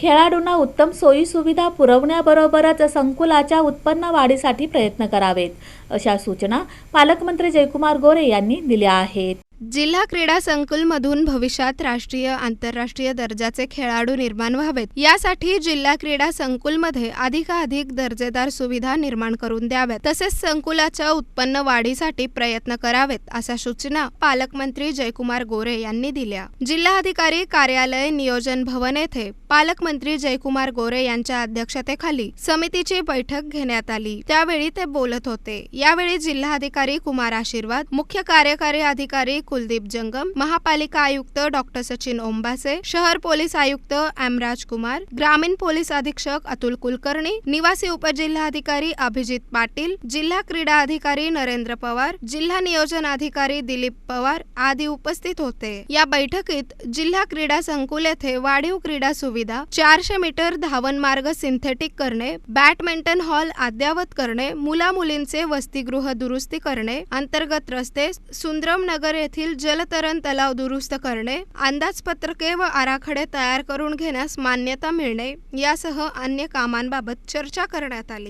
खेळाडूंना उत्तम सोयी सुविधा पुरवण्याबरोबरच संकुलाच्या उत्पन्न वाढीसाठी प्रयत्न करावेत अशा सूचना पालकमंत्री जयकुमार गोरे यांनी दिल्या आहेत. जिल्हा क्रीडा संकुलमधून भविष्यात राष्ट्रीय आंतरराष्ट्रीय दर्जाचे खेळाडू निर्माण व्हावेत. यासाठी जिल्हा क्रीडा संकुलमध्ये अधिकाधिक दर्जेदार सुविधा निर्माण करून द्याव्यात. तसेच संकुलाच्या उत्पन्न वाढीसाठी प्रयत्न करावेत अशा सूचना पालकमंत्री जयकुमार गोरे यांनी दिल्या. जिल्हाधिकारी कार्यालय नियोजन भवन येथे पालकमंत्री जयकुमार गोरे यांच्या अध्यक्षतेखाली समितीची बैठक घेण्यात आली. त्यावेळी ते बोलत होते. यावेळी जिल्हाधिकारी कुमार आशीर्वाद मुख्य कार्यकारी अधिकारी कुलदीप जंगम महापालिका आयुक्त डॉक्टर सचिन ओंबासे शहर पोलीस आयुक्त एमराज कुमार ग्रामीण पोलीस अधीक्षक अतुल कुलकर्णी निवासी उपजिल्हाधिकारी अभिजित पाटील जिल्हा क्रीडा अधिकारी नरेंद्र पवार जिल्हा नियोजन अधिकारी दिलीप पवार आदी उपस्थित होते. या बैठकीत जिल्हा क्रीडा संकुल येथे वाढीव क्रीडा सुविधा चारशे मीटर धावन मार्ग सिंथेटिक करणे बॅडमिंटन हॉल अद्ययावत करणे मुला मुलींचे वसतिगृह दुरुस्ती करणे अंतर्गत रस्ते सुंदरम नगर येथील जलतरण तलाव दुरुस्त करणे अंदाजपत्रके व आराखडे तयार करून घेण्यास मान्यता मिळणे यासह अन्य कामांबाबत चर्चा करण्यात आली.